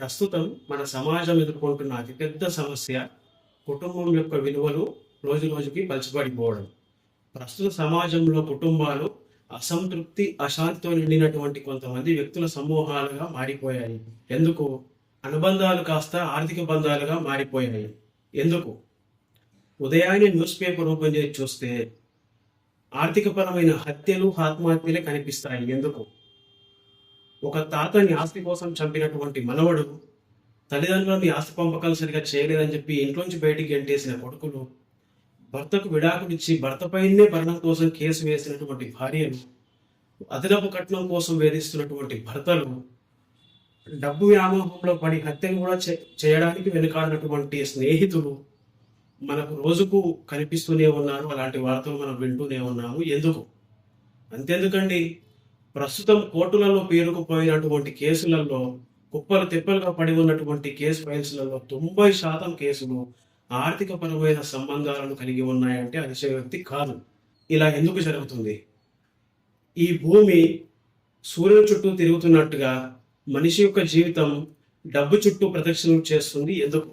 ప్రస్తుతం మన సమాజం ఎదుర్కొంటున్న అతిపెద్ద సమస్య కుటుంబం యొక్క విలువలు రోజు రోజుకి పలచబడిపోవడం. ప్రస్తుత సమాజంలో కుటుంబాలు అసంతృప్తి అశాంతితో నిండినటువంటి కొంతమంది వ్యక్తుల సమూహాలుగా మారిపోయాయి. ఎందుకు? అనుబంధాలు కాస్త ఆర్థిక బంధాలుగా మారిపోయాయి. ఎందుకు? ఉదయాన్నే న్యూస్ పేపర్ ఓపెన్ చేసి చూస్తే ఆర్థికపరమైన హత్యలు ఆత్మహత్యలే కనిపిస్తాయి. ఎందుకు? ఒక తాతని ఆస్తి కోసం చంపినటువంటి మనవడు తల్లిదండ్రులని ఆస్తి పంపకాలు సరిగా చేయలేదని చెప్పి ఇంట్లోంచి బయటికి ఎంటేసిన కొడుకులు భర్తకు విడాకులిచ్చి భర్తపైనే భరణం కోసం కేసు వేసినటువంటి భార్యలు అదనపు కట్నం కోసం వేధిస్తున్నటువంటి భర్తలు డబ్బు వ్యామోహంలో పడి హత్యను కూడా చే- చేయడానికి వెనుకాడినటువంటి స్నేహితులు మనకు రోజుకు కనిపిస్తూనే ఉన్నారు. అలాంటి వార్తలు మనం వింటూనే ఉన్నాము. ఎందుకు? అంతెందుకండి? ప్రస్తుతం కోర్టులలో పేరుకుపోయినటువంటి కేసులలో కుప్పలు తిప్పలుగా పడి ఉన్నటువంటి కేసు ఫైల్స్లలో తొంభై శాతం కేసులు ఆర్థిక పరమైన సంబంధాలను కలిగి ఉన్నాయంటే అతిశయోక్తి కాదు. ఇలా ఎందుకు జరుగుతుంది? ఈ భూమి సూర్యుని చుట్టూ తిరుగుతున్నట్టుగా మనిషి యొక్క జీవితం డబ్బు చుట్టూ ప్రదక్షిణలు చేస్తుంది ఎందుకు?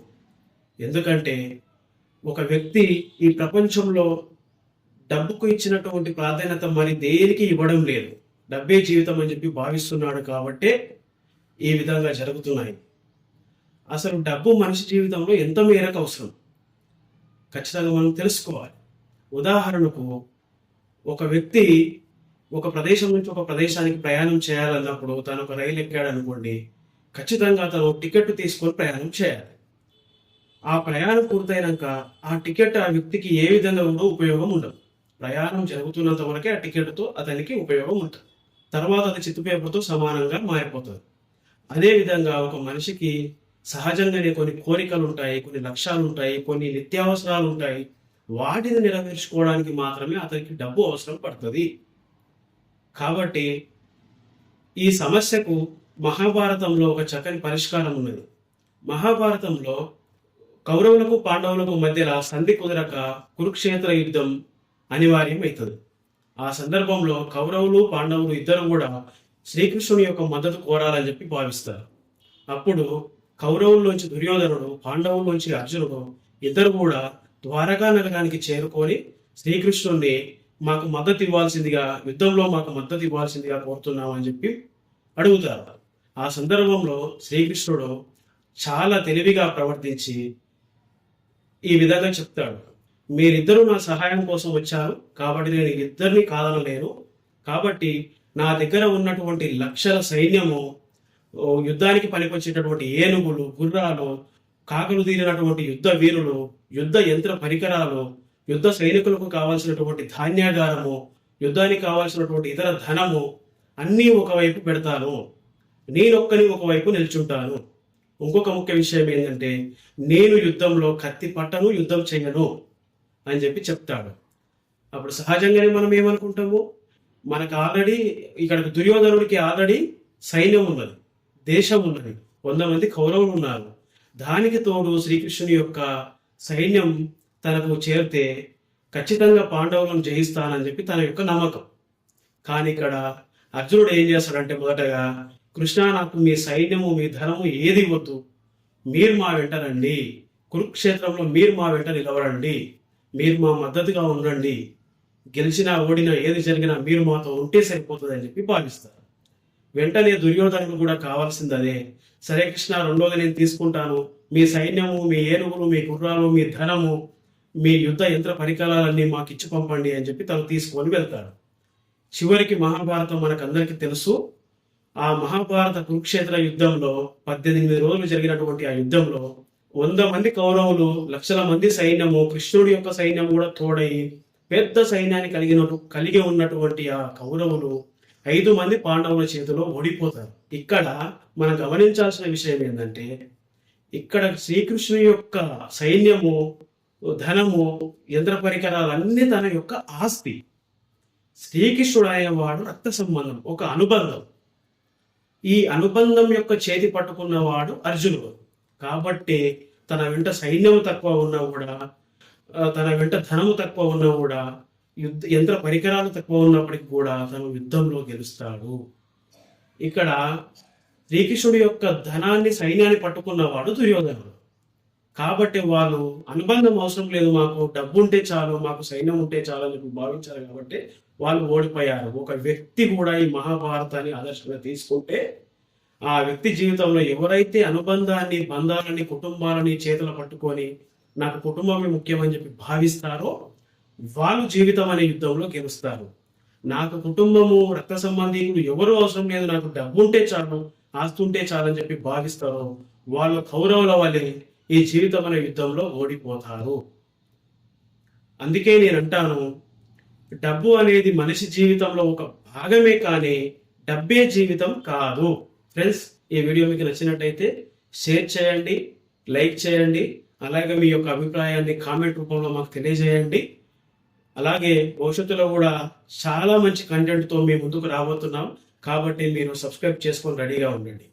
ఎందుకంటే ఒక వ్యక్తి ఈ ప్రపంచంలో డబ్బుకు ఇచ్చినటువంటి ప్రాధాన్యత మరి దేనికి ఇవ్వడం లేదు? డబ్బే జీవితం అని చెప్పి భావిస్తున్నాడు కాబట్టే ఈ విధంగా జరుగుతున్నాయి. అసలు డబ్బు మనిషి జీవితంలో ఎంత మేరకు అవసరం? ఖచ్చితంగా మనం తెలుసుకోవాలి. ఉదాహరణకు ఒక వ్యక్తి ఒక ప్రదేశం నుంచి ఒక ప్రదేశానికి ప్రయాణం చేయాలన్నప్పుడు తను ఒక రైలు ఎక్కాడు అనుకోండి ఖచ్చితంగా తను టికెట్ తీసుకొని ప్రయాణం చేయాలి. ఆ ప్రయాణం పూర్తయినాక ఆ టికెట్ ఆ వ్యక్తికి ఏ విధంగా ఉండో ఉపయోగం ఉండదు. ప్రయాణం జరుగుతున్నంత వరకే ఆ టికెట్తో అతనికి ఉపయోగం ఉంటుంది. తర్వాత అది చిత్తు పేపర్తో సమానంగా మారిపోతుంది. అదేవిధంగా ఒక మనిషికి సహజంగానే కొన్ని కోరికలు ఉంటాయి కొన్ని లక్ష్యాలు ఉంటాయి కొన్ని నిత్యావసరాలు ఉంటాయి వాటిని నెరవేర్చుకోవడానికి మాత్రమే అతనికి డబ్బు అవసరం పడుతుంది. కాబట్టి ఈ సమస్యకు మహాభారతంలో ఒక చక్కని పరిష్కారం ఉన్నది. మహాభారతంలో కౌరవులకు పాండవులకు మధ్యలో సంధి కుదరక కురుక్షేత్ర యుద్ధం అనివార్యం అవుతుంది ఆ సందర్భంలో కౌరవులు పాండవులు ఇద్దరు కూడా శ్రీకృష్ణుని యొక్క మద్దతు కోరాలని చెప్పి భావిస్తారు. అప్పుడు కౌరవుల్లోంచి దుర్యోధనుడు పాండవుల్లోంచి అర్జునుడు ఇద్దరు కూడా ద్వారకా నగరానికి చేరుకొని శ్రీకృష్ణుణ్ణి మాకు మద్దతు ఇవ్వాల్సిందిగా యుద్ధంలో మాకు మద్దతు ఇవ్వాల్సిందిగా కోరుతున్నామని చెప్పి అడుగుతారు. ఆ సందర్భంలో శ్రీకృష్ణుడు చాలా తెలివిగా ప్రవర్తించి ఈ విధంగా చెప్తాడు. మీరిద్దరూ నా సహాయం కోసం వచ్చారు. కాబట్టి నేను ఇద్దరిని కాదనలేను. కాబట్టి నా దగ్గర ఉన్నటువంటి లక్షల సైన్యము యుద్ధానికి పనికొచ్చేటటువంటి ఏనుగులు గుర్రాలు కాకలు తీరినటువంటి యుద్ధ వీరులు యుద్ధ యంత్ర పరికరాలు యుద్ధ సైనికులకు కావాల్సినటువంటి ధాన్యాగారము యుద్ధానికి కావాల్సినటువంటి ఇతర ధనము అన్నీ ఒకవైపు పెడతాను. నేనొక్కని ఒకవైపు నిల్చుంటాను. ఇంకొక ముఖ్య విషయం ఏంటంటే నేను యుద్ధంలో కత్తి పట్టను యుద్ధం చేయను అని చెప్పి చెప్తాడు. అప్పుడు సహజంగానే మనం ఏమనుకుంటాము? మనకు ఆల్రెడీ ఇక్కడ దుర్యోధనుడికి ఆల్రెడీ సైన్యం ఉన్నది దేశం ఉన్నది వంద మంది కౌరవులు ఉన్నారు. దానికి తోడు శ్రీకృష్ణుని యొక్క సైన్యం తనకు చేరితే ఖచ్చితంగా పాండవులను జయిస్తానని చెప్పి తన యొక్క నమ్మకం. కానీ ఇక్కడ అర్జునుడు ఏం చేస్తాడంటే మొదటగా కృష్ణ నాకు మీ సైన్యము మీ ధనము ఏది ఇవ్వద్దు మీరు మా వెంట రండి కురుక్షేత్రంలో మీరు మా వెంట నిలవరండి మీరు మా మద్దతుగా ఉండండి. గెలిచినా ఓడినా ఏది జరిగినా మీరు మాతో ఉంటే సరిపోతుంది అని చెప్పి భావిస్తారు. వెంటనే దుర్యోధనుడు కూడా కావాల్సింది అదే సరే కృష్ణ రెండోది నేను తీసుకుంటాను. మీ సైన్యము మీ ఏనుగులు మీ గుర్రాలు మీ ధనము మీ యుద్ధ యంత్ర పరికరాలన్నీ మాకు ఇచ్చి పంపండి అని చెప్పి తను తీసుకొని వెళ్తాడు. చివరికి మహాభారతం మనకందరికీ తెలుసు. ఆ మహాభారత కురుక్షేత్ర యుద్ధంలో పద్దెనిమిది రోజులు జరిగినటువంటి ఆ యుద్ధంలో వంద మంది కౌరవులు లక్షల మంది సైన్యము కృష్ణుడి యొక్క సైన్యం కూడా తోడై పెద్ద సైన్యాన్ని కలిగినట్టు కలిగి ఉన్నటువంటి ఆ కౌరవులు ఐదు మంది పాండవుల చేతిలో ఓడిపోతారు. ఇక్కడ మనం గమనించాల్సిన విషయం ఏంటంటే ఇక్కడ శ్రీకృష్ణుని యొక్క సైన్యము ధనము యంత్ర పరికరాలు అన్ని తన యొక్క ఆస్తి. శ్రీకృష్ణుడు అనేవాడు రక్త సంబంధం ఒక అనుబంధం. ఈ అనుబంధం యొక్క చేతి పట్టుకున్నవాడు అర్జునుడు. కాబట్టి తన వెంట సైన్యం తక్కువ ఉన్నా కూడా తన వెంట ధనము తక్కువ ఉన్నా కూడా యుద్ధ యంత్ర పరికరాలు తక్కువ ఉన్నప్పటికీ కూడా తను యుద్ధంలో గెలుస్తాడు. ఇక్కడ శ్రీకృష్ణుడి యొక్క ధనాన్ని సైన్యాన్ని పట్టుకున్నవాడు దుర్యోధనుడు. కాబట్టి వాళ్ళు అనుబంధం అవసరం లేదు మాకు డబ్బు ఉంటే చాలు మాకు సైన్యం ఉంటే చాలు అని భావించారు కాబట్టి వాళ్ళు ఓడిపోయారు. ఒక వ్యక్తి కూడా ఈ మహాభారతాన్ని ఆదర్శంగా తీసుకుంటే ఆ వ్యక్తి జీవితంలో ఎవరైతే అనుబంధాన్ని బంధాలని కుటుంబాలని చేతులు పట్టుకొని నాకు కుటుంబమే ముఖ్యమని చెప్పి భావిస్తారో వాళ్ళు జీవితం అనే యుద్ధంలో గెలుస్తారు. నాకు కుటుంబము రక్త సంబంధీకులు ఎవరు అవసరం లేదు నాకు డబ్బు ఉంటే చాలు ఆస్తి ఉంటే అని చెప్పి భావిస్తారో వాళ్ళ కౌరవుల వల్లే ఈ జీవితం అనే యుద్ధంలో ఓడిపోతారు. అందుకే నేను అంటాను డబ్బు అనేది మనిషి జీవితంలో ఒక భాగమే కానీ డబ్బే జీవితం కాదు. ఫ్రెండ్స్ ఈ వీడియో మీకు నచ్చినట్టయితే షేర్ చేయండి లైక్ చేయండి అలాగే మీ యొక్క అభిప్రాయాన్ని కామెంట్ రూపంలో మాకు తెలియజేయండి. అలాగే భవిష్యత్తులో కూడా చాలా మంచి కంటెంట్తో మీ ముందుకు రాబోతున్నాం. కాబట్టి మీరు సబ్స్క్రైబ్ చేసుకొని రెడీగా ఉండండి.